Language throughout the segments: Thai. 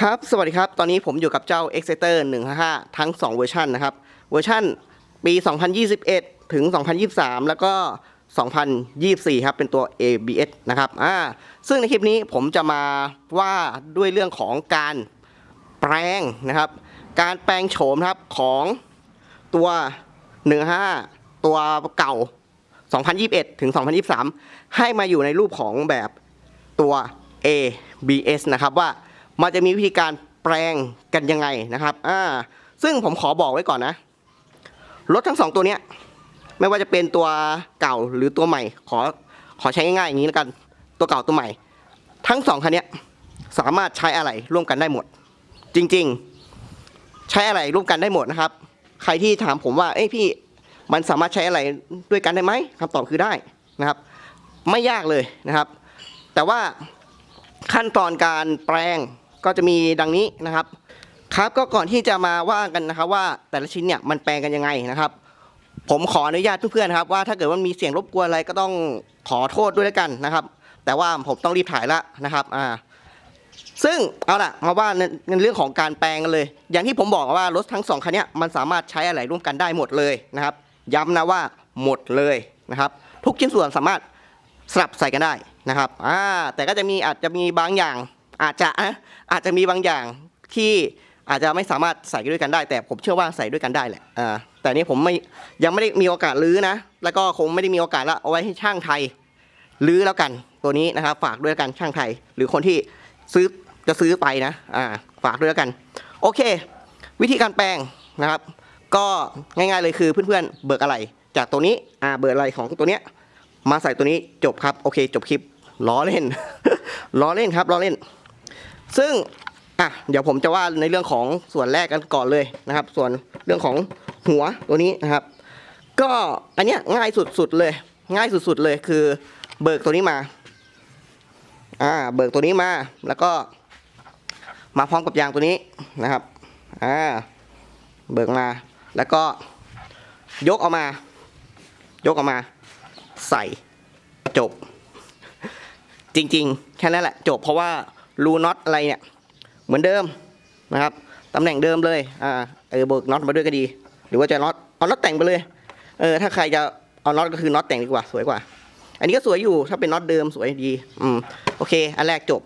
ครับ สวัสดีครับ ตอนนี้ผมอยู่กับเจ้า Exciter 155 ทั้ง 2 เวอร์ชันนะครับ เวอร์ชันปี 2021 ถึง 2023 แล้วก็ 2024 ครับ เป็นตัว ABS นะครับ อ่า ซึ่งในคลิปนี้ผมจะมาว่าด้วยเรื่องของการแปลงนะครับ การแปลงโฉมครับของตัว 15 ตัวเก่า 2021 ถึง 2023 ให้มาอยู่ในรูปของแบบตัว ABS นะครับว่า มันจะมีวิธีการแปลงกันยังไงนะครับอ่าซึ่งผมขอบอกไว้ก่อนนะ รถทั้งสองตัวเนี้ยไม่ว่าจะเป็นตัวเก่าหรือตัวใหม่ ขอขอใช้ง่ายๆอย่างนี้แล้วกัน ตัวเก่าตัวใหม่ ทั้งสองคันเนี้ยสามารถใช้อะไรร่วมกันได้หมด จริงๆ ใช้อะไรร่วมกันได้หมดนะครับ ใครที่ถามผมว่าเอ้ยพี่มันสามารถใช้อะไรด้วยกันได้ไหมคำตอบคือได้นะครับ ไม่ยากเลยนะครับ แต่ว่าขั้นตอนการแปลง ก็จะมีดังนี้นะครับ ครับก็ก่อนที่จะมาว่ากันนะครับ ว่าแต่ละชิ้นเนี่ยมันแปลงกันยังไงนะครับ ผมขออนุญาตเพื่อนๆครับว่าถ้าเกิดว่ามีเสียงรบกวนอะไรก็ต้องขอโทษด้วยแล้วกันนะครับ แต่ว่าผมต้องรีบถ่ายละนะครับอ่าซึ่งเอาล่ะมาว่าในในเรื่องของการแปลงกันเลย อย่างที่ผมบอกว่ารถทั้งสองคันเนี้ยมันสามารถใช้อะไรร่วมกันได้หมดเลยนะครับ ย้ำนะว่าหมดเลยนะครับ ทุกชิ้นส่วนสามารถสลับใส่กันได้นะครับอ่าแต่ก็จะมีอาจจะมีบางอย่าง อาจจะอาจจะมีบางอย่างที่อาจจะไม่สามารถใส่ด้วยกันได้ แต่ผมเชื่อว่าใส่ด้วยกันได้แหละอ่าแต่นี่ผมไม่ยังไม่ได้มีโอกาสลื้อนะ แล้วก็คงไม่ได้มีโอกาสละเอาไว้ให้ช่างไทยลื้อแล้วกันตัวนี้นะครับฝากด้วยกันช่างไทย หรือคนที่ซื้อจะซื้อไปนะอ่าฝากด้วยกัน โอเค วิธีการแปลงนะครับ ก็ง่ายๆเลยคือเพื่อนๆเบิกอะไร จากตัวนี้อ่าเบิกอะไรของตัวเนี้ยมาใส่ตัวนี้จบครับโอเค จบคลิปล้อเล่นล้อเล่นครับล้อเล่น ซึ่งอะเดี๋ยวผมจะว่าในเรื่องของส่วนแรกกันก่อนเลยนะครับ ส่วนเรื่องของหัวตัวนี้นะครับ ก็อันเนี้ยง่ายสุดๆเลย ง่ายสุดๆเลยคือ เบิกตัวนี้มาอ่าเบิกตัวนี้มาแล้วก็ มาพร้อมกับยางตัวนี้นะครับอ่าเบิกมาแล้วก็ยกออกมา ยกออกมา ใส่จบ จริง ๆ แค่นั้นแหละ จบเพราะว่า รูน็อตอะไรเนี่ย เหมือนเดิมนะครับตำแหน่งเดิมเลยอ่าเออเบิกน็อตมาด้วยก็ดี หรือว่าจะน็อตเอาน็อตแต่งไปเลยเออถ้าใครจะเอาน็อตก็คือน็อตแต่งดีกว่าสวยกว่า อันนี้ก็สวยอยู่ถ้าเป็นน็อตเดิมสวยดีอืมโอเค อันแรกจบ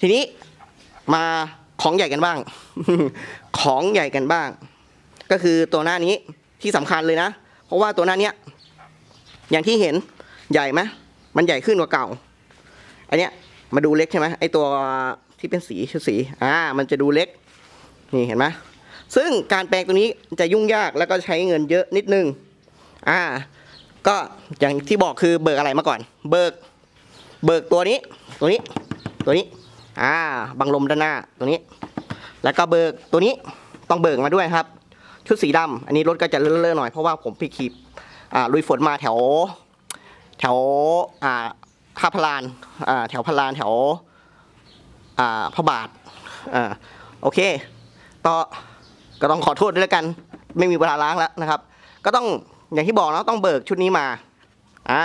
ทีนี้มาของใหญ่กันบ้าง ของใหญ่กันบ้าง ก็คือตัวหน้านี้ที่สำคัญเลยนะ เพราะว่าตัวหน้าเนี้ยอย่างที่เห็นใหญ่ไหมมันใหญ่ขึ้นกว่าเก่า อันเนี้ย มาดูเล็กใช่ไหมไอตัวที่เป็นสีชุดสีอ่ามันจะดูเล็กนี่เห็นไหมซึ่งการแปลงตัวนี้จะยุ่งยากแล้วก็ใช้เงินเยอะนิดนึงอ่าก็อย่างที่บอกคือเบิกอะไรมาก่อน เบิก เบิกตัวนี้ตัวนี้ตัวนี้อ่าบังลมด้านหน้าตัวนี้ แล้วก็เบิกตัวนี้ต้องเบิกมาด้วยครับ ชุดสีดำอันนี้รถก็จะเลอะๆหน่อยเพราะว่าผมไปขี่อ่าลุยฝนมาแถว แถวอ่า ท่าพลานแถวพลานแถวพระบาทอโอเคต่อก็ต้องขอโทษด้วยแล้วกัน ไม่มีเวลาล้างแล้วนะครับ ก็ต้องอย่างที่บอกนะต้องเบิกชุดนี้มาอ่า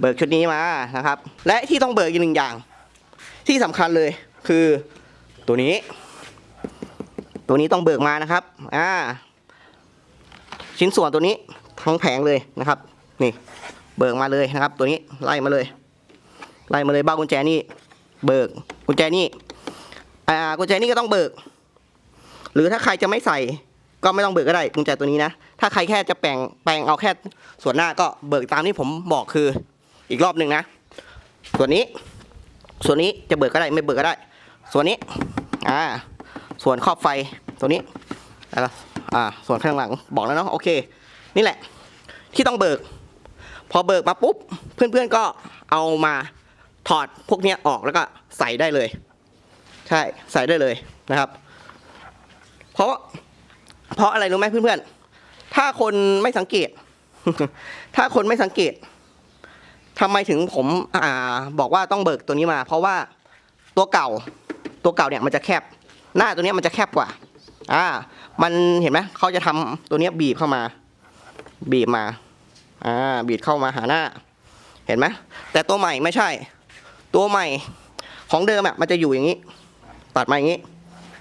เบิกชุดนี้มานะครับ และที่ต้องเบิกอีกหนึ่งอย่าง ที่สำคัญเลยคือตัวนี้ ตัวนี้ต้องเบิกมานะครับอ่าชิ้นส่วนตัวนี้ทั้งแผงเลยนะครับ นี่เบิกมาเลยนะครับ ตัวนี้ไล่มาเลย ไล่มาเลยบ้ากุญแจนี่เบิกกุญแจนี่อ่ากุญแจนี่ก็ต้องเบิก หรือถ้าใครจะไม่ใส่ก็ไม่ต้องเบิกก็ได้กุญแจตัวนี้นะ ถ้าใครแค่จะแปลงแปลงเอาแค่ส่วนหน้าก็เบิกตามที่ผมบอกคืออีกรอบหนึ่งนะ ส่วนนี้ ส่วนนี้จะเบิกก็ได้ไม่เบิกก็ได้ ส่วนนี้อ่าส่วนครอบไฟตัวนี้แล้วอ่าส่วนข้างหลังบอกแล้วเนาะโอเค นี่แหละ ที่ต้องเบิก พอเบิกมาปุ๊บเพื่อนๆก็เอามา ถอดพวกเนี้ยออกแล้วก็ใส่ได้เลย ใช่ใส่ได้เลยนะครับ เพราะ เพราะอะไรรู้ไหมเพื่อนๆ ถ้าคนไม่สังเกต ถ้าคนไม่สังเกตทำไมถึงผมอ่าบอกว่าต้องเบิกตัวนี้มา เพราะว่าตัวเก่าตัวเก่าเนี่ยมันจะแคบ หน้าตัวนี้มันจะแคบกว่า อ่า มันเห็นไหมเขาจะทำตัวนี้บีบเข้ามา บีบมา อ่า บีบเข้ามาหาหน้า เห็นไหมแต่ตัวใหม่ไม่ใช่ ตัวใหม่ของเดิมอะมันจะอยู่อย่างนี้ ตัดมาอย่างนี้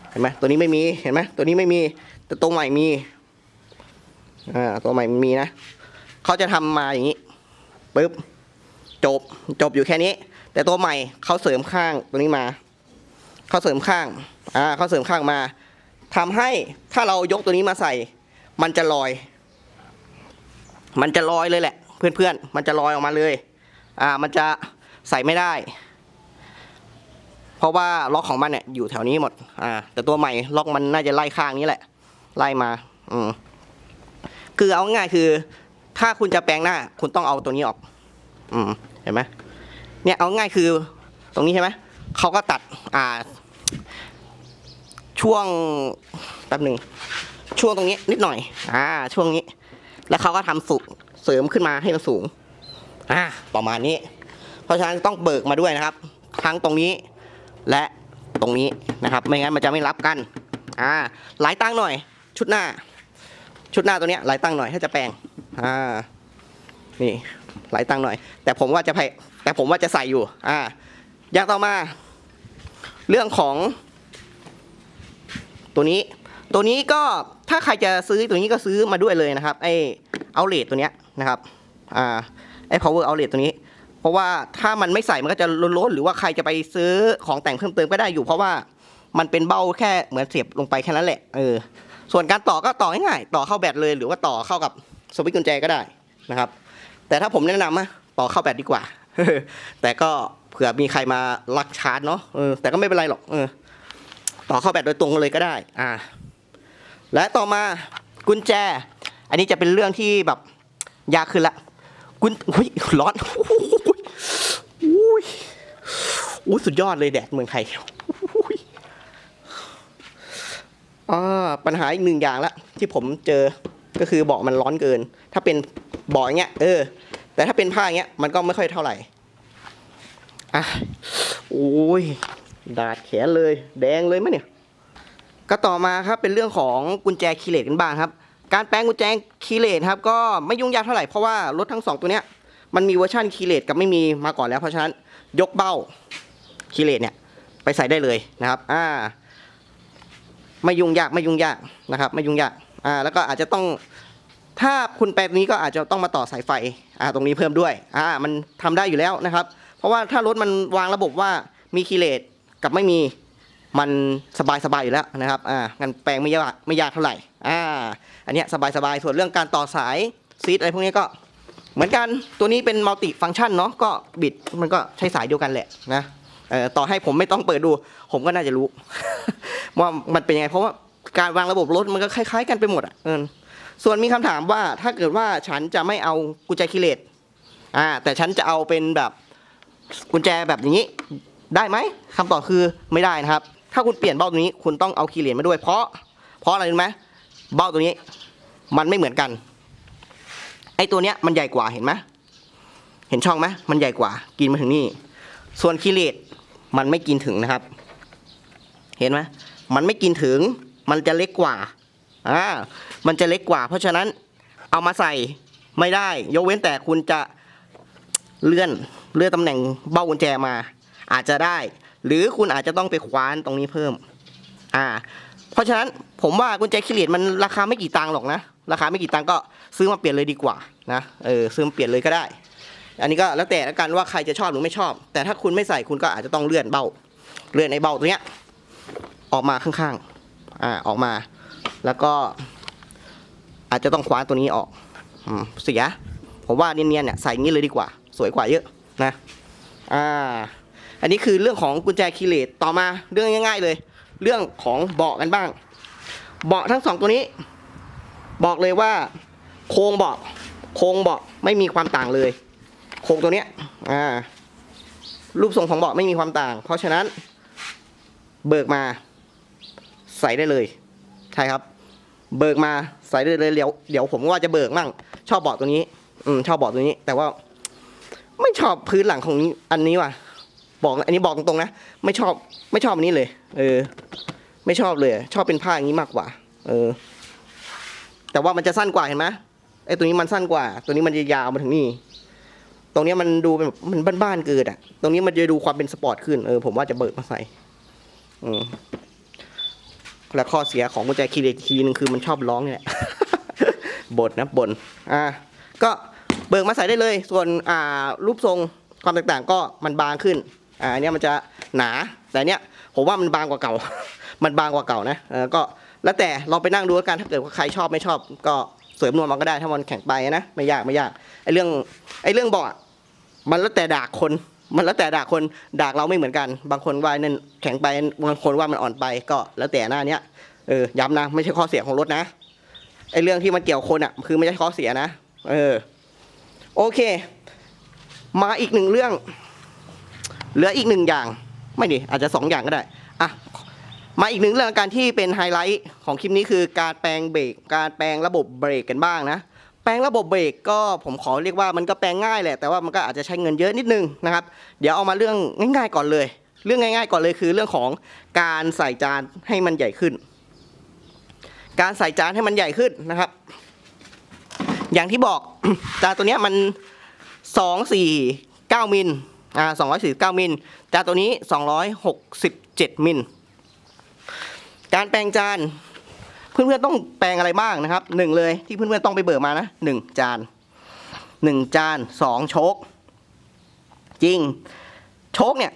เห็นไหมตัวนี้ไม่มีเห็นไหมตัวนี้ไม่มี แต่ตัวใหม่มีอ่าตัวใหม่มีนะเขาจะทำมาอย่างนี้ปึ๊บจบจบอยู่แค่นี้ แต่ตัวใหม่เขาเสริมข้างตัวนี้มาเขาเสริมข้างอ่าเขาเสริมข้างมาทำให้ถ้าเรายกตัวนี้มาใส่ มันจะลอย มันจะลอยเลยแหละ เพื่อนๆมันจะลอยออกมาเลย อ่ามันจะ ใส่ไม่ได้ เพราะว่าล็อกของมันเนี่ยอยู่แถวนี้หมด อ่า แต่ตัวใหม่ล็อกมันน่าจะไล่ข้างนี้แหละ ไล่มา อืมคือเอาง่ายคือ ถ้าคุณจะแปลงหน้า คุณต้องเอาตัวนี้ออก อืมเห็นไหมเนี่ยเอาง่ายคือ ตรงนี้ใช่ไหมเขาก็ตัด อ่า ช่วงแป๊บหนึ่งช่วงตรงนี้นิดหน่อย อ่า ช่วงนี้ แล้วเขาก็ทำสุเสริมขึ้นมาให้มันสูง อ่า ประมาณนี้ ราะฉะนั้นต้องเบิกมาด้วยนะครับ ทั้งตรงนี้และตรงนี้นะครับ ไม่งั้นมันจะไม่รับกันอ่าหลายตั้งหน่อย ชุดหน้า ชุดหน้าตัวเนี้ยหลายตั้งหน่อยถ้าจะแปลงอ่านี่หลายตั้งหน่อย แต่ผมว่าจะแต่ผมว่าจะใส่อยู่อ่าอย่างต่อมา เรื่องของ ตัวนี้ ตัวนี้ก็ถ้าใครจะซื้อตัวนี้ก็ซื้อมาด้วยเลยนะครับไอเอาเลทตัวเนี้ยนะครับอ่าไอ power outlet ตัวนี้ เพราะว่าถ้ามันไม่ใส่มันก็จะล้นๆหรือว่าใครจะไปซื้อของแต่งเพิ่มเติมก็ได้อยู่เพราะว่ามันเป็นเบ้าแค่เหมือนเสียบลงไปแค่นั้นแหละเออส่วนการต่อก็ต่อง่ายๆต่อเข้าแบตเลย หรือว่าต่อเข้ากับสวิตช์กุญแจก็ได้นะครับ แต่ถ้าผมแนะนำอะต่อเข้าแบตดีกว่า แต่ก็เผื่อมีใครมาลักชาร์จเนาะเออแต่ก็ไม่เป็นไรหรอกเออต่อเข้าแบตโดยตรงเลยก็ได้อ่าและต่อมากุญแจ อันนี้จะเป็นเรื่องที่แบบยากขึ้นละกุญอุ้ยร้อน อุ้ยอุ้ยสุดยอดเลยแดดเมืองไทยอุ้ยอ่าปัญหาอีกหนึ่งอย่างละที่ผมเจอก็คือเบาะมันร้อนเกิน ถ้าเป็นเบาะอย่างเงี้ยเออ แต่ถ้าเป็นผ้าอย่างเงี้ยมันก็ไม่ค่อยเท่าไหร่อะโอ้ยดาดแขนเลย แดงเลยมั้ยเนี่ย ก็ต่อมาครับเป็นเรื่องของกุญแจคีเลสกันบ้างครับ การแปลงกุญแจคีเลสครับ ก็ไม่ยุ่งยากเท่าไหร่เพราะว่ารถทั้งสองตัวเนี้ย มันมีเวอร์ชันคีเลสกับไม่มีมาก่อนแล้ว เพราะฉะนั้นยกเบ้าคีเลสเนี่ยไปใส่ได้เลยนะครับ อ่า ไม่ยุ่งยากไม่ยุ่งยากนะครับ ไม่ยุ่งยาก อ่า แล้วก็อาจจะต้อง ถ้าคุณแปลงนี้ก็อาจจะต้องมาต่อสายไฟ อ่า ตรงนี้เพิ่มด้วย อ่า มันทำได้อยู่แล้วนะครับ เพราะว่าถ้ารถมันวางระบบว่ามีคีเลสกับไม่มี มันสบายสบายอยู่แล้วนะครับ อ่างันแปลงไม่ยากไม่ยากเท่าไหร่ อ่า อันนี้สบายสบายๆส่วนเรื่องการต่อสายซีดอะไรพวกนี้ก็ เหมือนกันตัวนี้เป็นมัลติฟังก์ชันเนาะก็บิดมันก็ใช้สายเดียวกันแหละนะต่อให้ผมไม่ต้องเปิดดู ผมก็น่าจะรู้ ว่ามันเป็นยังไง เพราะว่าการวางระบบรถมันก็คล้าย ๆ กันไปหมดอะเออส่วนมีคำถามว่าถ้าเกิดว่าฉันจะไม่เอากุญแจคีย์เลสอ่าแต่ฉันจะเอาเป็นแบบกุญแจแบบอย่างนี้ได้ไหมคำตอบคือไม่ได้นะครับ ถ้าคุณเปลี่ยนเบ้าตัวนี้คุณต้องเอาคีย์เลนมาด้วย เพราะเพราะอะไรรู้ไหมเบ้าตัวนี้ มันไม่เหมือนกัน ไอ้ตัวเนี้ยมันใหญ่กว่าเห็นไหมเห็นช่องไหมมันใหญ่กว่า กินมาถึงนี่ ส่วนคีย์เลนมันไม่กินถึงนะครับ เห็นไหมมันไม่กินถึง มันจะเล็กกว่าอ่ามันจะเล็กกว่า เพราะฉะนั้นเอามาใส่ไม่ได้ ยกเว้นแต่คุณจะเลื่อนเลื่อนตำแหน่งเบ้ากุญแจมา อาจจะได้ หรือคุณอาจจะต้องไปคว้านตรงนี้เพิ่ม อ่า เพราะฉะนั้นผมว่ากุญแจคิเลตมันราคาไม่กี่ตังค์หรอกนะ ราคาไม่กี่ตังค์ก็ซื้อมาเปลี่ยนเลยดีกว่านะเออซื้อมาเปลี่ยนเลยก็ได้ อันนี้ก็แล้วแต่ละกันว่าใครจะชอบหรือไม่ชอบ แต่ถ้าคุณไม่ใส่คุณก็อาจจะต้องเลื่อนเบ้า เลื่อนในเบ้าตัวเนี้ยออกมาข้างๆอ่าออกมา แล้วก็ อาจจะต้องคว้าตัวนี้ออกอเสียผมว่าเนียนๆเนี่ยใส่ยงี้เลยดีกว่า สวยกว่าเยอะนะอ่าอันนี้คือเรื่องของกุญแจคีย์เลสต่อมาเรื่องง่าย ๆ เลย เรื่องของเบาะกันบ้าง เบาะทั้งสองตัวนี้ บอกเลยว่า โครงเบาะโครงเบาะไม่มีความต่างเลย โครงตัวเนี้ยอ่ารูปทรงของเบาะไม่มีความต่าง เพราะฉะนั้น เบิกมา ใส่ได้เลย ใช่ครับ เบิกมาใส่ได้เลยเดี๋ยวเดี๋ยวผมว่าจะเบิกมั่งชอบเบาะตัวนี้ อืมชอบเบาะตัวนี้ แต่ว่า ไม่ชอบพื้นหลังของอันนี้ว่ะ บอกอันนี้บอกตรงๆนะ ไม่ชอบไม่ชอบอันนี้เลย เออ ไม่ชอบเลย ชอบเป็นผ้าอย่างนี้มากกว่า เออ แต่ว่ามันจะสั้นกว่าเห็นไหมไอ้ตัวนี้มันสั้นกว่า ตัวนี้มันจะยาวมาถึงนี่ ตรงนี้มันดูเป็นแบบมันบ้านๆเกินอะ ตรงนี้มันจะดูความเป็นสปอร์ตขึ้น เออผมว่าจะเบิกมาใส่ อืมและข้อเสียของกุญแจคีย์อีกทีนึงคือมันชอบร้องเนี่ยบ่นนะบ่นอ่า ก็เบิกมาใส่ได้เลย ส่วนอ่ารูปทรงความแตกต่างก็มันบางขึ้น อ่าอันเนี้ยมันจะหนาแต่เนี้ยผมว่ามันบางกว่าเก่า มันบางกว่าเก่านะเออก็แล้วแต่ลองไปนั่งดูกันถ้าเกิดว่าใครชอบไม่ชอบ ก็เสริมนวมมันก็ได้ถ้ามันแข็งไปนะไม่ยากไม่ยากไอ้เรื่องไอ้เรื่องเบาะอะมันแล้วแต่ด่าคนมันแล้วแต่ด่าคนด่าเราไม่เหมือนกัน บางคนว่านั่นแข็งไปบางคนว่ามันอ่อนไปก็แล้วแต่หน้าเนี้ยเออย้ำนะไม่ใช่ข้อเสียของรถนะไอ้เรื่องที่มันเกี่ยวคนอะคือไม่ใช่ข้อเสียนะ เออ โอเค มาอีกหนึ่งเรื่อง เหลืออีกหนึ่งอย่างไม่ดิอาจจะสองอย่างก็ได้อะมาอีกหนึ่งเรื่องการที่เป็นไฮไลท์ของคลิปนี้คือการแปลงเบรกการแปลงระบบเบรกกันบ้างนะ แปลงระบบเบรกก็ผมขอเรียกว่ามันก็แปลงง่ายแหละ แต่ว่ามันก็อาจจะใช้เงินเยอะนิดนึงนะครับ เดี๋ยวเอามาเรื่องง่าย ๆก่อนเลย เรื่องง่าย ๆ ก่อนเลยคือเรื่องของการใส่จานให้มันใหญ่ขึ้น การใส่จานให้มันใหญ่ขึ้นนะครับ อย่างที่บอกจานตัวเนี้ยมันสองสี่เก้ามิล อ่าสองร้อยสี่สิบเก้ามิลจานตัวนี้สองร้อยหกสิบเจ็ดมิล การแปลงจาน เพื่อนๆต้องแปลงอะไรบ้างนะครับหนึ่งเลยที่เพื่อนๆต้องไปเบิกมานะหนึ่งจานหนึ่งจานสองโชคจริง โชคเนี่ย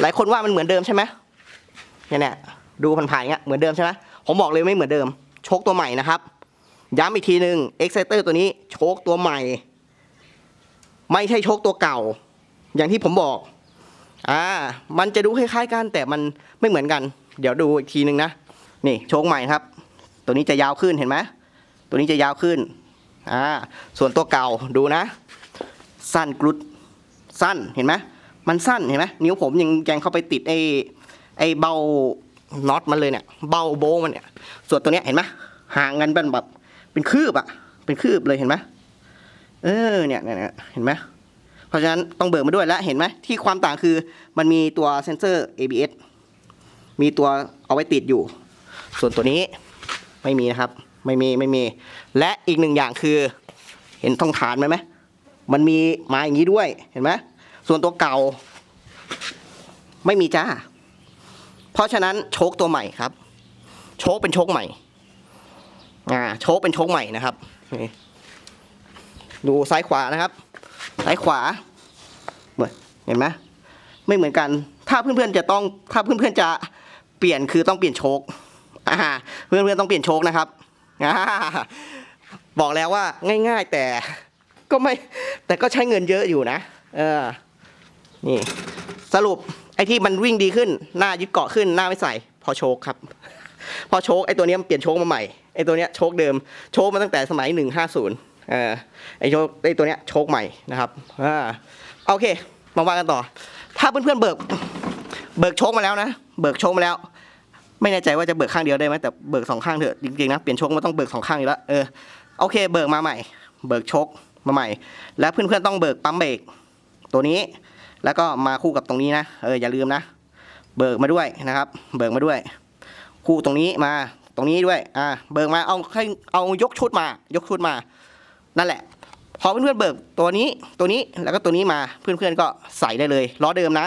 หลายคนว่ามันเหมือนเดิมใช่ไหมเนี่ยเนี่ยดูผ่านๆอย่างเงี้ยเหมือนเดิมใช่ไหมผมบอกเลยไม่เหมือนเดิม โชคตัวใหม่นะครับ ย้ำอีกทีหนึ่ง Exciter ตัวนี้โชคตัวใหม่ ไม่ใช่โชคตัวเก่า อย่างที่ผมบอก อ่า มันจะดูคล้ายๆกันแต่มันไม่เหมือนกัน เดี๋ยวดูอีกทีหนึ่งนะ นี่โชคใหม่ครับ ตัวนี้จะยาวขึ้นเห็นไหมตัวนี้จะยาวขึ้น อ่า ส่วนตัวเก่าดูนะ สั้นกรุด สั้นเห็นไหมมันสั้นเห็นไหมนิ้วผมยังยังเข้าไปติดไอ้ไอ้เบาน็อตมันเลยเนี่ย เบาโบมันเนี่ย ส่วนตัวเนี้ยเห็นไหมห่างกันเป็นแบบ เป็นคืบอะเป็นคืบเลยเห็นไหมเออเนี่ยเนี่ยเห็นไหม เพราะฉะนั้นต้องเบิกมาด้วยแล้วเห็นไหมที่ความต่างคือมันมีตัวเซนเซอร์ ABS มีตัวเอาไว้ติดอยู่ ส่วนตัวนี้ไม่มีนะครับ ไม่มีไม่มี และอีกหนึ่งอย่างคือ เห็นทองฐานไหมไหมมันมีมาอย่างนี้ด้วยเห็นไหมส่วนตัวเก่า ไม่มีจ้า เพราะฉะนั้นโชคตัวใหม่ครับ โชคเป็นโชคใหม่อ่าโชคเป็นโชคใหม่นะครับ ดูซ้ายขวานะครับ ซ้ายขวาเห็นไหมไม่เหมือนกัน ถ้าเพื่อนๆจะต้องถ้าเพื่อนๆจะเปลี่ยนคือต้องเปลี่ยนโชคอ่าเพื่อนๆต้องเปลี่ยนโชคนะครับอ่าบอกแล้วว่าง่าย ๆ แต่ก็ไม่แต่ก็ใช้เงินเยอะอยู่นะเออนี่สรุปไอ้ที่มันวิ่งดีขึ้น หน้ายึดเกาะขึ้นหน้าไม่ใส่ พอโชคครับ พอโชคไอ้ตัวนี้มันเปลี่ยนโชคมาใหม่ไอ้ตัวเนี้ยโชคเดิมโชคมาตั้งแต่สมัย 150 เออไอ้โชคไอตัวเนี้ยโชคใหม่นะครับอ่าโอเคมาว่ากันต่อ ถ้าเพื่อนๆเบิก เบิกโชคมาแล้วนะ เบิกโชคมาแล้ว ไม่แน่ใจว่าจะเบิกข้างเดียวได้ไหมแต่เบิกสองข้างเถอะจริงๆนะเปลี่ยนโชคมันต้องเบิกสองข้างอยู่แล้วเออโอเค เบิกมาใหม่ เบิกโชคมาใหม่ แล้วเพื่อนๆต้องเบิกปั๊มเบรกตัวนี้ แล้วก็มาคู่กับตรงนี้นะเอออย่าลืมนะ เบิกมาด้วยนะครับ เบิกมาด้วย คู่ตรงนี้มาตรงนี้ด้วย อ่า เบิกมา เอาให้เอายกชุดมา ยกชุดมา นั่นแหละ พอเพื่อนๆเบิกตัวนี้ตัวนี้แล้วก็ตัวนี้มาเพื่อนๆก็ใส่ได้เลยล้อเดิมนะ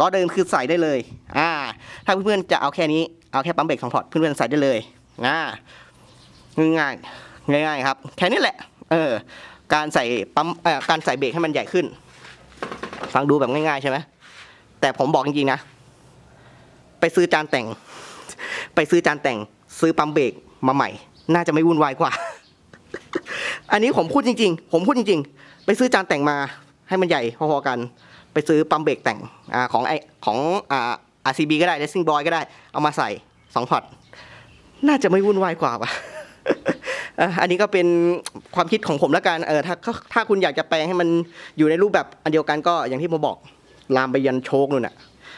ล้อเดิมคือใส่ได้เลยอ่าถ้าเพื่อนๆจะเอาแค่นี้เอาแค่ปั๊มเบรกสองพอร์ตเพื่อนๆใส่ได้เลยอ่าง่ายๆง่ายๆครับแค่นี้แหละเออการใส่ปั๊มเอ่อการใส่เบรกให้มันใหญ่ขึ้น ฟังดูแบบง่ายๆใช่ไหมแต่ผมบอกจริงๆนะ ไปซื้อจานแต่ง ไปซื้อจานแต่ง ซื้อปั๊มเบรกมาใหม่ น่าจะไม่วุ่นวายกว่า อันนี้ผมพูดจริง ๆ ผมพูดจริง ๆ ไปซื้อจานแต่งมาให้มันใหญ่พอๆกัน ไปซื้อปั๊มเบรกแต่งอของไอของอ่า RCB ก็ได้ Racing Boy ก็ได้ เอามาใส่สองพอตน่าจะไม่วุ่นวายกว่าปะอันนี้ก็เป็นความคิดของผมแล้วกันเออถ้าถ้าคุณอยากจะแปลงให้มันอยู่ในรูปแบบอันเดียวกันก็อย่างที่ผมบอกลามไปยันโชคนู่นน่ะ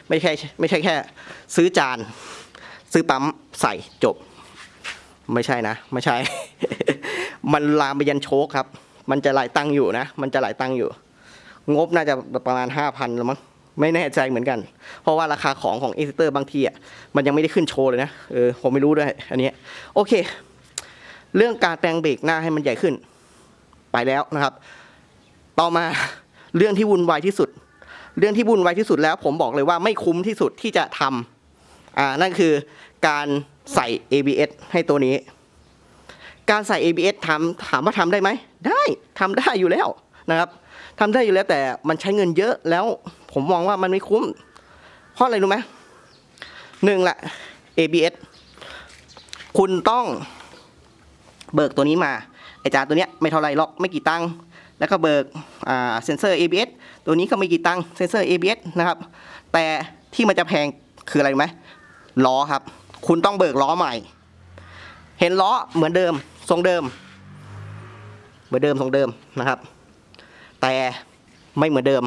ไม่ใช่ไม่ใช่แค่ ซื้อจาน ซื้อปั๊มใส่จบ ไม่ใช่นะ ไม่ใช่ มันลามไปยันโชคครับ มันจะหลายตังอยู่นะ มันจะหลายตังอยู่ งบน่าจะประมาณห้าพันแล้วมั้งไม่แน่ใจเหมือนกัน เพราะว่าราคาของของเอซิเตอร์บางทีอะมันยังไม่ได้ขึ้นโชว์เลยนะเออผมไม่รู้ด้วยอันนี้โอเค เรื่องการแปลงเบรกหน้าให้มันใหญ่ขึ้น ไปแล้วนะครับ ต่อมาเรื่องที่วุ่นวายที่สุด เรื่องที่วุ่นวายที่สุดแล้ว ผมบอกเลยว่าไม่คุ้มที่สุดที่จะทำอ่านั่นคือการใส่ ABS ให้ตัวนี้ การใส่ ABS ทำถามว่าทำได้ไหม ได้ทำได้อยู่แล้วนะครับทำได้อยู่แล้วแต่มันใช้เงินเยอะแล้วผมมองว่ามันไม่คุ้ม เพราะอะไรรู้ไหมหนึ่งละ ABS คุณต้องเบิกตัวนี้มา ไอจานตัวเนี้ยไม่เท่าไรหรอกไม่กี่ตังค์แล้วก็เบิกเซนเซอร์ ABS ตัวนี้ก็ไม่กี่ตังค์เซนเซอร์ ABS นะครับ แต่ที่มันจะแพงคืออะไรรู้ไหมล้อครับ คุณต้องเบิกล้อใหม่ เห็นล้อเหมือนเดิม ทรงเดิม เหมือนเดิมทรงเดิมนะครับ แต่ไม่เหมือนเดิม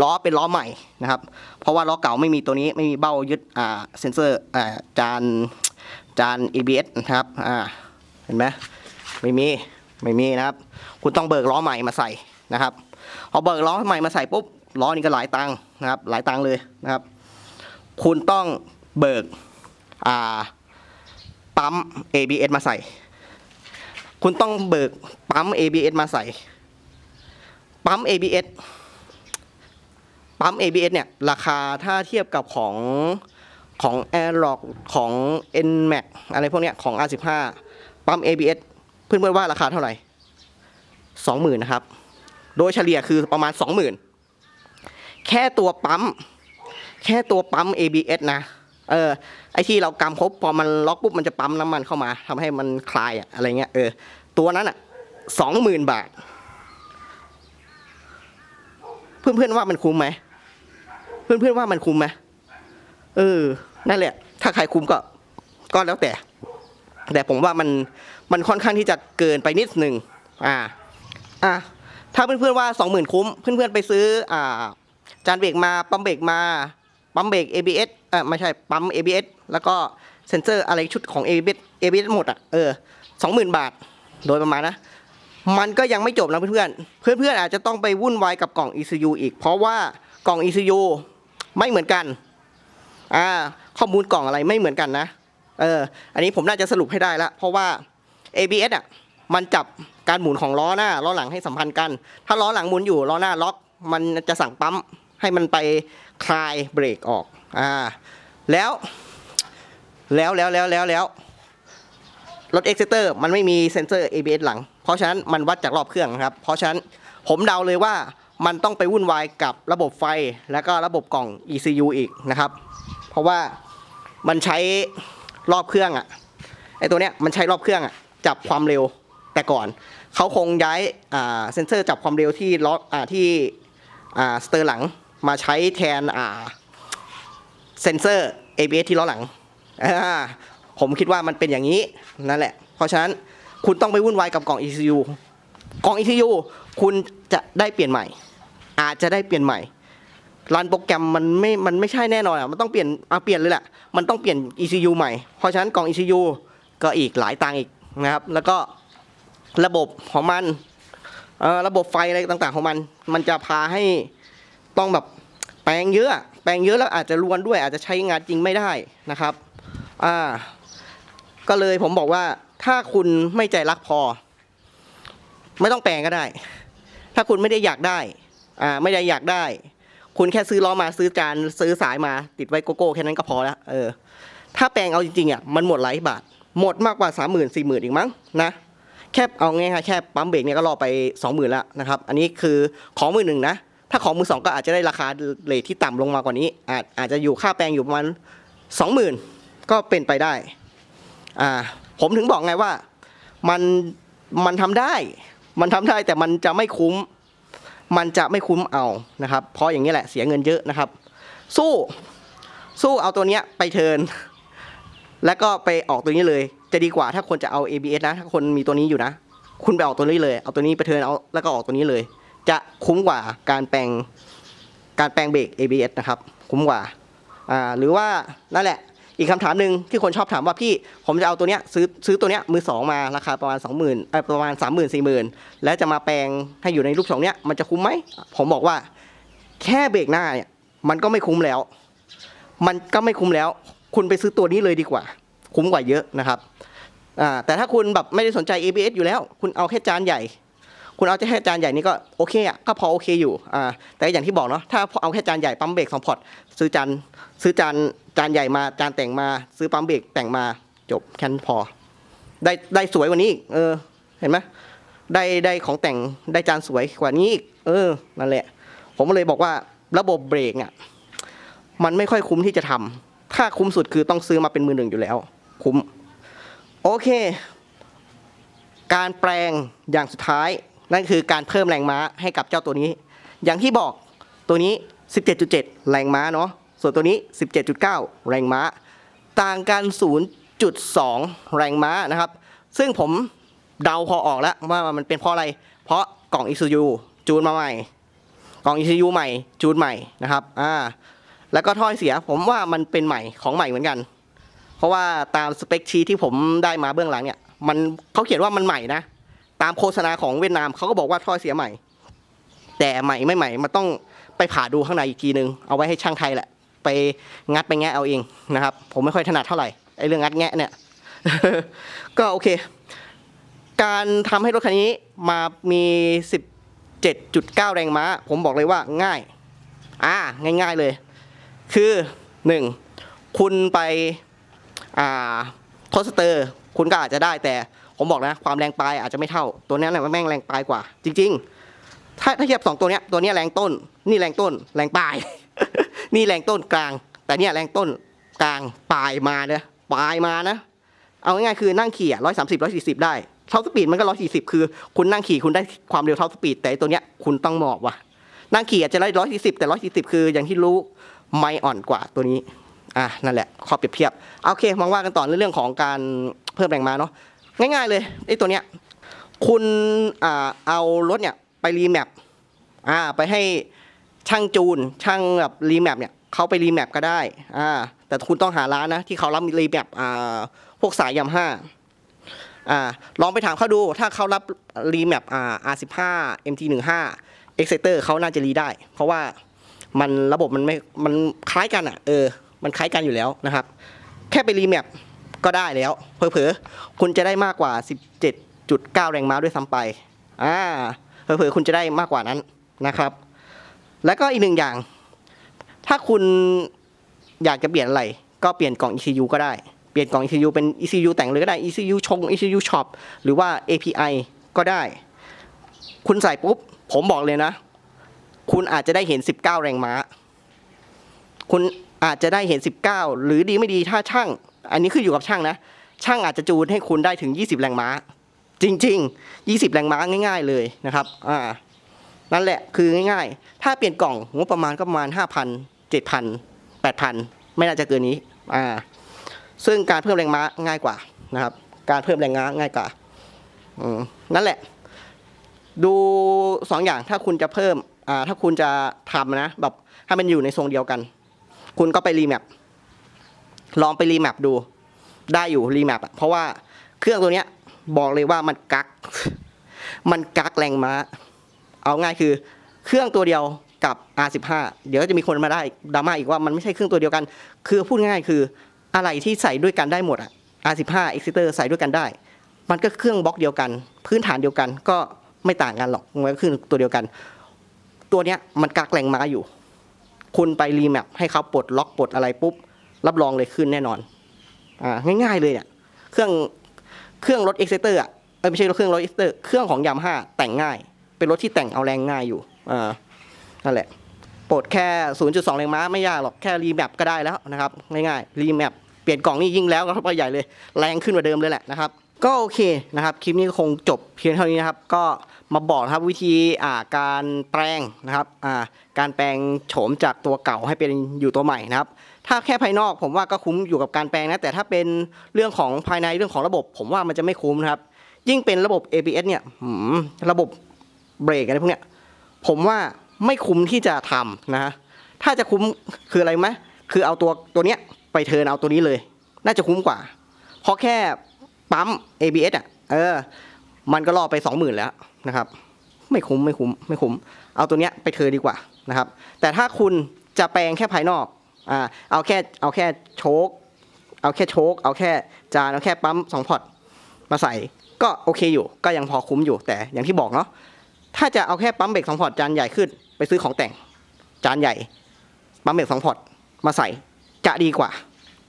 ล้อเป็นล้อใหม่นะครับ เพราะว่าล้อเก่าไม่มีตัวนี้ไม่มีเบ้ายึดอ่าเซนเซอร์อ่าจานจาน ABS นะครับอ่าเห็นไหมไม่มีไม่มีนะครับ คุณต้องเบิกล้อใหม่มาใส่นะครับพอเบิกล้อใหม่มาใส่ปุ๊บล้อนี่ก็หลายตังค์นะครับ หลายตังค์เลยนะครับ คุณต้องเบิกอ่าปั๊ม ABS มาใส่ คุณต้องเบิกปั๊ม ABS มาใส่ ปั๊ม ABS ปั๊ม ABS เนี่ย ราคาถ้าเทียบกับของของ a i r l o c k ของ NMAX อะไรพวกเนี้ยของ R15 ปั๊ม ABS เพื่อนๆว่าราคาเท่าไหร่20,000นะครับ โดยเฉลี่ยคือประมาณ 20,000 แค่ตัวปั๊ม แค่ตัวปั๊ม ABS นะ เออไอที่เรากำครบพอมันล็อกปุ๊บมันจะปั๊มน้ำมันเข้ามาทำให้มันคลายอะอะไรเงี้ยเออตัวนั้นอะสองหมื่นบาท เพื่อนๆว่ามันคุ้มไหมเพื่อนๆว่ามันคุ้มไหมเออ นั่นแหละ ถ้าใครคุ้มก็ก็แล้วแต่ แต่ผมว่ามันมันค่อนข้างที่จะเกินไปนิดหนึ่งอ่า อะถ้าเพื่อนๆว่าสองหมื่นคุ้ม เพื่อนๆไปซื้อ อ่า จานเบรกมาปั๊มเบรกมาปั๊มเบรก ABS เออไม่ใช่ปั๊ม ABS แล้วก็เซนเซอร์อะไรชุดของ ABS ABS หมดอะเออสองหมื่นบาทโดยประมาณนะ มันก็ยังไม่จบนะเพื่อนเพื่อนๆอนอาจจะต้องไปวุ่นวายกับกล่อง ECU อีก เพราะว่ากล่อง ECU ไม่เหมือนกันอ่าข้อมูลกล่องอะไรไม่เหมือนกันนะเอออันนี้ผมน่าจะสรุปให้ได้ล้วเพราะว่า ABS อะมันจับการหมุนของล้อหน้าล้อหลังให้สัมพันธ์กัน ถ้าล้อหลังหมุนอยู่ล้อหน้าล็อก มันจะสั่งปั๊มให้มันไปคลายเบรกออก อ่าแล้วแล้วแล้วแล้วแล้วแล้วรถ e x e t e r มันไม่มีเซ็นเซอร์ ABS หลัง เพราะฉะนั้นมันวัดจากรอบเครื่องครับ เพราะฉะนั้นผมเดาเลยว่ามันต้องไปวุ่นวายกับระบบไฟแล้วก็ระบบกล่อง ECU อีกนะครับ เพราะว่ามันใช้รอบเครื่องอะไอตัวเนี้ยมันใช้รอบเครื่องอะจับความเร็วแต่ก่อน เขาคงย้ายอ่าเซ็นเซอร์จับความเร็วที่ล้ออ่าที่อ่าสเตอร์หลังมาใช้แทนอ่า เซ็นเซอร์ ABS ที่ล้อหลังผมคิดว่ามันเป็นอย่างนี้นั่นแหละ เพราะฉะนั้นคุณต้องไปวุ่นวายกับกล่อง ECU กล่อง ECU คุณจะได้เปลี่ยนใหม่ อาจจะได้เปลี่ยนใหม่รันโปรแกรมมันไม่ มันไม่ใช่แน่นอนอะ มันต้องเปลี่ยนเอาเปลี่ยนเลยแหละ มันต้องเปลี่ยน ECU ใหม่ เพราะฉะนั้นกล่อง ECU ก็อีกหลายตังค์อีกนะครับ แล้วก็ระบบของมัน เอ่อ ระบบไฟอะไรต่างๆ ของมัน มันจะพาให้ต้องแบบแปลงเยอะ แปลงเยอะแล้วอาจจะรวนด้วยอาจจะใช้งานจริงไม่ได้นะครับอ่าก็เลยผมบอกว่าถ้าคุณไม่ใจรักพอ ไม่ต้องแปลงก็ได้ ถ้าคุณไม่ได้อยากได้อ่าไม่ได้อยากได้ คุณแค่ซื้อล้อมาซื้อจานซื้อสายมาติดไว้โกโก้แค่นั้นก็พอแล้วเออถ้าแปลงเอาจริงๆอะมันหมดหลายบาท หมดมากกว่าสามหมื่นสี่หมื่นอีกมั้งนะแค่เอาง่ายๆแค่ปั๊มเบรกเนี่ยก็รอไปสองหมื่นแล้วนะครับ อันนี้คือของมือหนึ่งนะ ถ้าของมือสองก็อาจจะได้ราคาเลทที่ต่ำลงมากว่านี้ อาจอาจจะอยู่ค่าแปลงอยู่ประมาณสองหมื่นก็เป็นไปได้อ่าผมถึงบอกไงว่ามันมันทำได้ มันทำได้แต่มันจะไม่คุ้ม มันจะไม่คุ้มเอานะครับ เพราะอย่างนี้แหละเสียเงินเยอะนะครับ สู้ สู้เอาตัวเนี้ยไปเทิน แล้วก็ไปออกตัวนี้เลย จะดีกว่าถ้าคนจะเอา ABS นะ ถ้าคนมีตัวนี้อยู่นะ คุณไปออกตัวนี้เลย เอาตัวนี้ไปเทินเอาแล้วก็ออกตัวนี้เลย จะคุ้มกว่าการแปลงการแปลงเบรก ABS นะครับ คุ้มกว่าอ่า หรือว่านั่นแหละ อีกคำถามหนึ่งที่คนชอบถามว่าพี่ผมจะเอาตัวเนี้ยซื้อซื้อตัวเนี้ยมือสองมาราคาประมาณ 20,000เอ่อประมาณ 30,000 40,000 แล้วจะมาแปลงให้อยู่ในลูกสองเนี้ยมันจะคุ้มไหม ผมบอกว่าแค่เบรกหน้าเนี่ยมันก็ไม่คุ้มแล้ว มันก็ไม่คุ้มแล้ว คุณไปซื้อตัวนี้เลยดีกว่า คุ้มกว่าเยอะนะครับแต่ถ้าคุณแบบไม่ได้สนใจ ABS อยู่แล้ว คุณเอาแค่จานใหญ่ คุณเอาแค่จานใหญ่นี่ก็โอเคอะก็พอโอเคอยู่อ่าแต่อย่างที่บอกเนาะถ้าเอาแค่จานใหญ่ปั๊มเบรกสองพอร์ตซื้อจานซื้อจานจานใหญ่มาจานแต่งมาซื้อปั๊มเบรกแต่งมาจบแค่นั้นพอ ได้ได้สวยกว่านี้อีกเออเห็นไหมได้ได้ของแต่งได้จานสวยกว่านี้อีกเออนั่นแหละ ผมเลยบอกว่าระบบเบรกเนี่ยมันไม่ค่อยคุ้มที่จะทำถ้าคุ้มสุดคือต้องซื้อมาเป็นมือหนึ่งอยู่แล้ว คุ้ม โอเค การแปลงอย่างสุดท้าย นั่นคือการเพิ่มแรงม้าให้กับเจ้าตัวนี้ อย่างที่บอกตัวนี้ 17.7 แรงม้าเนาะส่วนตัวนี้ 17.9 แรงม้า ต่างกัน 0.2 แรงม้านะครับ ซึ่งผมเดาพอออกแล้วว่ามันเป็นเพราะอะไร เพราะกล่อง ECU จูนมาใหม่ กล่อง ECU ใหม่ จูนใหม่นะครับอ่าแล้วก็ถ้อยเสียผมว่ามันเป็นใหม่ของใหม่เหมือนกัน เพราะว่าตามสเปคชีที่ผมได้มาเบื้องหลังเนี่ยมันเขาเขียนว่ามันใหม่นะ ตามโฆษณาของเวียดนามเขาก็บอกว่าท่อเสียใหม่ แต่ใหม่ไม่ใหม่มันต้องไปผ่าดูข้างในอีกทีนึง เอาไว้ให้ช่างไทยแหละ ไปงัดไปแงะเอาเองนะครับ ผมไม่ค่อยถนัดเท่าไหร่ไอ้เรื่องงัดแงะเนี่ย ก็โอเค การทำให้รถคันนี้มามี 17.9 แรงม้า ผมบอกเลยว่าง่ายอ่าง่าย ๆเลย คือหนึ่งคุณไปอ่าโทสเตอร์ คุณก็อาจจะได้แต่ ผมบอกนะความแรงปลายอาจจะไม่เท่า ตัวนี้แม่งแรงปลายกว่า จริง ๆ ถ้าถ้าเทียบสองตัวเนี้ยตัวนี้แรงต้น นี่แรงต้น แรงปลาย นี่แรงต้นกลาง แต่เนี่ยแรงต้นกลางปลายมาเนะปลายมานะ เอาง่ายๆคือนั่งขี่อะร้อยสามสิบร้อยสี่สิบได้เท่าสปีดมันก็ร้อยสี่สิบคือ คุณนั่งขี่คุณได้ความเร็วเท่าสปีดแต่ตัวเนี้ยคุณต้องหมอบว่ะนั่งขี่อาจจะได้ร้อยสี่สิบแต่ร้อยสี่สิบคืออย่างที่รู้ไม่อ่อนกว่าตัวนี้อะนั่นแหละข้อเปรียบเทียบโอเคมาว่ากันต่อในเรื่องของการเพิ่มแรงมาเนาะ ง่ายๆเลยไอ้ตัวเนี้ยคุณอ่าเอารถเนี่ยไปรีแมปอ่าไปให้ช่างจูนช่างแบบรีแมปเนี่ยเขาไปรีแมปก็ได้อ่าแต่คุณต้องหาร้านนะที่เขารับรีแมปอ่าพวกสายยำห้าอ่าลองไปถามเขาดูถ้าเขารับรีแมปอ่า R15 MT15 Exciter เขาน่าจะรีได้ เพราะว่ามันระบบมันไม่มันคล้ายกันอะเออมันคล้ายกันอยู่แล้วนะครับ แค่ไปรีแมป ก็ได้แล้ว เผลอๆคุณจะได้มากกว่า 17.9 แรงม้าด้วยซ้ำไปอ่าเผลอๆคุณจะได้มากกว่านั้นนะครับ แล้วก็อีกหนึ่งอย่าง ถ้าคุณอยากจะเปลี่ยนอะไร ก็เปลี่ยนกล่อง ECU ก็ได้ เปลี่ยนกล่อง ECU เป็น ECU แต่งเลยก็ได้ ECU ชง ECU Shop หรือว่า API ก็ได้ คุณใส่ปุ๊บ ผมบอกเลยนะ คุณอาจจะได้เห็น 19 แรงม้า คุณอาจจะได้เห็น 19 หรือดีไม่ดีถ้าช่าง อันนี้ขึ้นอยู่กับช่างนะ ช่างอาจจะจูนให้คุณได้ถึง 20 แรงม้า จริง ๆ 20 แรงม้าง่าย ๆ เลยนะครับอ่านั่นแหละคือง่าย ๆ ถ้าเปลี่ยนกล่องงบประมาณก็ประมาณ 5,000 7,000 8,000 ไม่น่าจะเกินนี้อ่าซึ่งการเพิ่มแรงม้าง่ายกว่านะครับ การเพิ่มแรงม้าง่ายกว่าอืมนั่นแหละ ดูสองอย่างถ้าคุณจะเพิ่มอ่าถ้าคุณจะทำนะแบบให้มันอยู่ในทรงเดียวกัน คุณก็ไปรีแมป ลองไปรีแมปดู ได้อยู่รีแมปอะเพราะว่าเครื่องตัวเนี้ยบอกเลยว่ามันกัก มันกักแรงม้า เอาง่ายคือ เครื่องตัวเดียวกับ R15 เดี๋ยวก็จะมีคนมาได้ดราม่าอีกว่ามันไม่ใช่เครื่องตัวเดียวกัน คือพูดง่ายคืออะไรที่ใส่ด้วยกันได้หมดอะ R15 Exciter ใส่ด้วยกันได้ มันก็เครื่องบล็อกเดียวกัน พื้นฐานเดียวกันก็ไม่ต่างกันหรอกมันก็คือตัวเดียวกัน ตัวเนี้ยมันกักแรงม้าอยู่ คุณไปรีแมปให้เขาปลดล็อกปลดอะไรปุ๊บ รับรองเลยขึ้นแน่นอนอ่าง่ายๆเลยเนี่ยเครื่องเครื่องรถเอ็กเซเตอร์อะไม่ใช่รถเครื่องรถเอ็กเซเตอร์เครื่องของยามห้าแต่งง่าย เป็นรถที่แต่งเอาแรงง่ายอยู่อ่านั่นแหละปลดแค่ 0.2 แรงม้าไม่ยากหรอกแค่รีแมปก็ได้แล้วนะครับง่ายๆรีแมปเปลี่ยนกล่องนี่ยิ่งแล้วก็ไปใหญ่เลย แรงขึ้นกว่าเดิมเลยแหละนะครับก็โอเคนะครับคลิปนี้ก็คงจบเพียงเท่านี้นะครับ ก็มาบอกนะครับวิธีอ่าการแปลงนะครับอ่าการแปลงโฉมจากตัวเก่าให้เป็นอยู่ตัวใหม่นะครับ ถ้าแค่ภายนอกผมว่าก็คุ้มอยู่กับการแปลงนะ แต่ถ้าเป็นเรื่องของภายในเรื่องของระบบ ผมว่ามันจะไม่คุ้มนะครับ ยิ่งเป็นระบบ ABS เนี่ยระบบเบรกอะไรพวกเนี้ยผมว่าไม่คุ้มที่จะทำนะฮะถ้าจะคุ้มคืออะไรไหมคือเอาตัวตัวเนี้ยไปเทินเอาตัวนี้เลย น่าจะคุ้มกว่า เพราะแค่ปั๊ม ABS อะ เออ มันก็ล่อไปสองหมื่นแล้วนะครับ ไม่คุ้มไม่คุ้มไม่คุ้ม เอาตัวเนี้ยไปเทินดีกว่านะครับ แต่ถ้าคุณจะแปลงแค่ภายนอก อ่าเอาแค่เอาแค่โชคเอาแค่โชคเอาแค่จานเอาแค่ปั๊มสองพอร์ตมาใส่ก็โอเคอยู่ก็ยังพอคุ้มอยู่แต่อย่างที่บอกเนาะถ้าจะเอาแค่ปั๊มเบรกสองพอร์ตจานใหญ่ขึ้น ไปซื้อของแต่งจานใหญ่ปั๊มเบรกสองพอร์ตมาใส่จะดีกว่า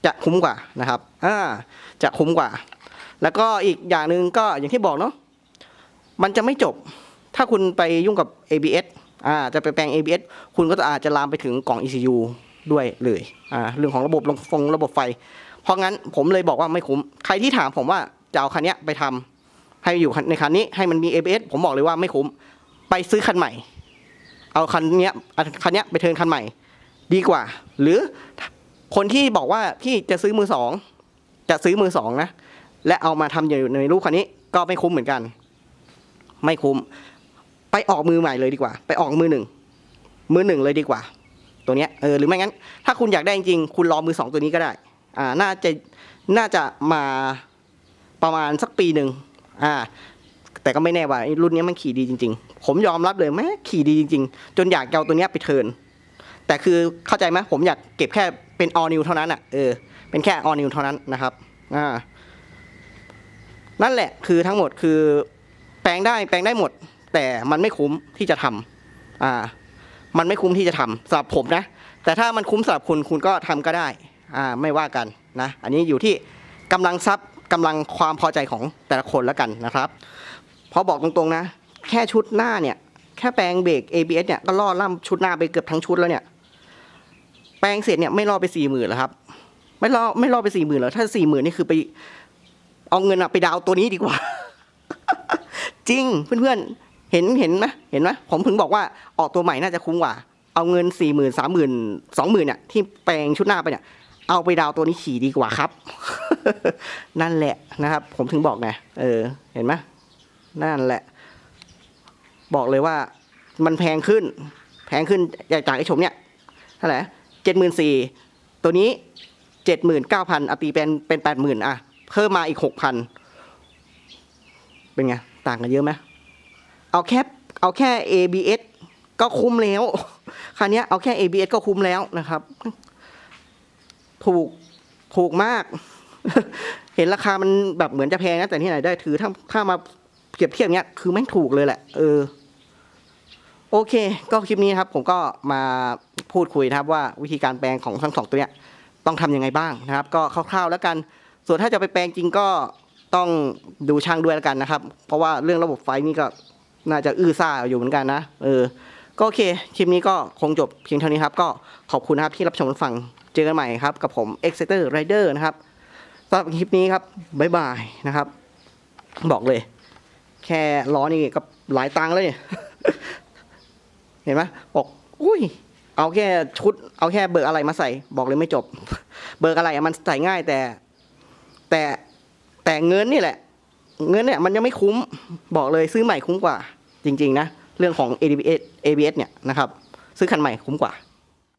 จะคุ้มกว่านะครับอ่าจะคุ้มกว่า แล้วก็อีกอย่างหนึ่งก็อย่างที่บอกเนาะมันจะไม่จบถ้าคุณไปยุ่งกับ ABS อ่าจะไปแปลง ABS คุณก็อาจจะลามไปถึงกล่อง ECU ด้วยเลยอ่าเรื่องของระบบลงฟงระบบไฟ เพราะงั้นผมเลยบอกว่าไม่คุ้ม ใครที่ถามผมว่าจะเอาคันนี้ไปทำให้อยู่ในคันนี้ให้มันมี ABS ผมบอกเลยว่าไม่คุ้ม ไปซื้อคันใหม่ เอาคันนี้คันนี้ไปเทินคันใหม่ ดีกว่า หรือคนที่บอกว่าที่จะซื้อมือสองจะซื้อมือสองนะ และเอามาทำอยู่ในรูปคันนี้ ก็ไม่คุ้มเหมือนกัน ไม่คุ้ม ไปออกมือใหม่เลยดีกว่า ไปออกมือหนึ่งมือหนึ่งเลยดีกว่า ตัวเนี้ยเออหรือไม่งั้น ถ้าคุณอยากได้จริงๆคุณรอมือสองตัวนี้ก็ได้อ่าน่าจะน่าจะมาประมาณสักปีหนึ่งอ่าแต่ก็ไม่แน่ว่ารุ่นนี้มันขี่ดีจริง ๆ ผมยอมรับเลยแม่ขี่ดีจริง ๆ จนอยากเอาตัวเนี้ยไปเทิร์นแต่คือเข้าใจไหมผมอยากเก็บแค่เป็น all new เท่านั้นอะเออเป็นแค่ all new เท่านั้นนะครับอ่านั่นแหละคือทั้งหมดคือแปลงได้แปลงได้หมด แต่มันไม่คุ้มที่จะทำอ่า มันไม่คุ้มที่จะทำสำหรับผมนะ แต่ถ้ามันคุ้มสำหรับคุณคุณก็ทำก็ได้อ่าไม่ว่ากันนะอันนี้อยู่ที่กำลังทรัพย์กำลังความพอใจของแต่ละคนแล้วกันนะครับเพราะบอกตรงๆนะ แค่ชุดหน้าเนี่ย แค่แปลงเบรก ABS เนี่ยก็ล่อล่ำชุดหน้าไปเกือบทั้งชุดแล้วเนี่ย แปลงเสร็จเนี่ยไม่ล่อไปสี่หมื่นแล้วครับ ไม่ล่อไม่ล่อไปสี่หมื่นแล้วถ้าสี่หมื่นนี่คือไป เอาเงินอะไปดาวตัวนี้ดีกว่า จริงเพื่อนๆ เห็นเห็นไหมเห็นไหมผมถึงบอกว่าออกตัวใหม่น่าจะคุ้มกว่า เอาเงินสี่หมื่นสามหมื่นสองหมื่นเนี่ยที่แปลงชุดหน้าไปเนี่ยเอาไปดาวตัวนี้ขี่ดีกว่าครับ นั่นแหละนะครับ ผมถึงบอกไงเออ เห็นไหมนั่นแหละ บอกเลยว่ามันแพงขึ้น แพงขึ้นใหญ่จากไอ้ชมเนี่ยเท่าไหร่เจ็ดหมื่นสี่ตัวนี้เจ็ดหมื่นเก้าพันอตีเป็นเป็นแปดหมื่นอะเพิ่มมาอีกหกพันเป็นไง ต่างกันเยอะไหม เอาแค่เอาแค่ ABS ก็คุ้มแล้วคันนี้เอาแค่ ABS ก็คุ้มแล้วนะครับ ถูกถูกมาก เห็นราคามันแบบเหมือนจะแพงนะ แต่ที่ไหนได้ถือถ้าถ้ามาเปรียบเทียบเนี้ยคือไม่งถูกเลยแหละ เออ โอเค ก็คลิปนี้ครับ ผมก็มาพูดคุยนะครับว่าวิธีการแปลงของทั้งสองตัวเนี้ยต้องทำยังไงบ้างนะครับ ก็คร่าวๆแล้วกัน ส่วนถ้าจะไปแปลงจริงก็ต้องดูช่างด้วยแล้วกันนะครับ เพราะว่าเรื่องระบบไฟนี่ก็ น่าจะอื้อซ่าอยู่เหมือนกันนะ เออ ก็โอเค คลิปนี้ก็คงจบเพียงเท่านี้ครับ ก็ขอบคุณนะครับที่รับชมรับฟัง เจอกันใหม่ครับ กับผม Exciter Rider นะครับสำหรับคลิปนี้ครับบ๊ายบายนะครับ บอกเลย แค่ล้อนี่ก็หลายตังค์แล้วเนี่ย เห็นไหมบอก อุ้ย เอาแค่ชุด เอาแค่เบิกอะไรมาใส่ บอกเลยไม่จบ เบิกอะไรมันใส่ง่ายแต่ แต่แต่เงินนี่แหละ เงินเนี่ยมันยังไม่คุ้ม บอกเลยซื้อใหม่คุ้มกว่า จริง ๆ นะ เรื่องของ ABS ABS เนี่ยนะครับ ซื้อคันใหม่คุ้มกว่า